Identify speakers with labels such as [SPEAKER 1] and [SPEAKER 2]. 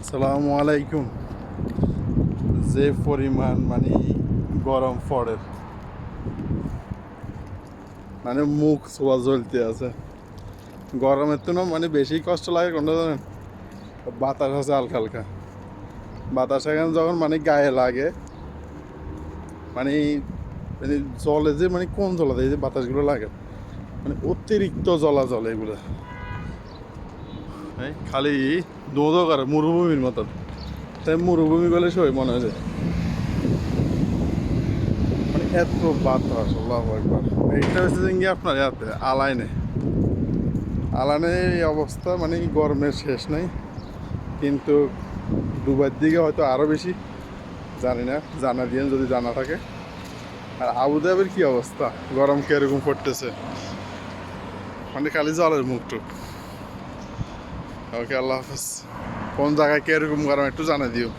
[SPEAKER 1] আসসালামু আলাইকুম। যে পরিমাণ মানে গরম পড়ে মানে মুখ ছোয়া জ্বলতে আছে। গরমের তো মানে বেশি কষ্ট লাগে, কোনটা জানেন? বাতাস আছে হালকা হালকা। বাতাস এখানে যখন মানে গায়ে লাগে মানে মানে জলে যে মানে কোন জলা দেয় যে বাতাসগুলো লাগে মানে অতিরিক্ত জলা জলে এগুলো। খালি দোদো করে মরুভূমির মতন। তাই মরুভূমি বলে সই মনে হয়। মানে এত বাতাস, আল্লাহ একবার এইটা হচ্ছে যে আপনার ইয়াতে, আলাইনে। আলাইনে এই অবস্থা মানে গরমের শেষ নাই। কিন্তু দুবার দিকে হয়তো আরও বেশি, জানি না, জানা দিয়ে যদি জানা থাকে। আর আবুধাবির কি অবস্থা? গরম কীরকম পড়তেছে? মানে খালি জলের মুখটুক ওকে আল্লাহ হাফেজ। কোন জায়গায় কীরকম গরম একটু জানা দিও।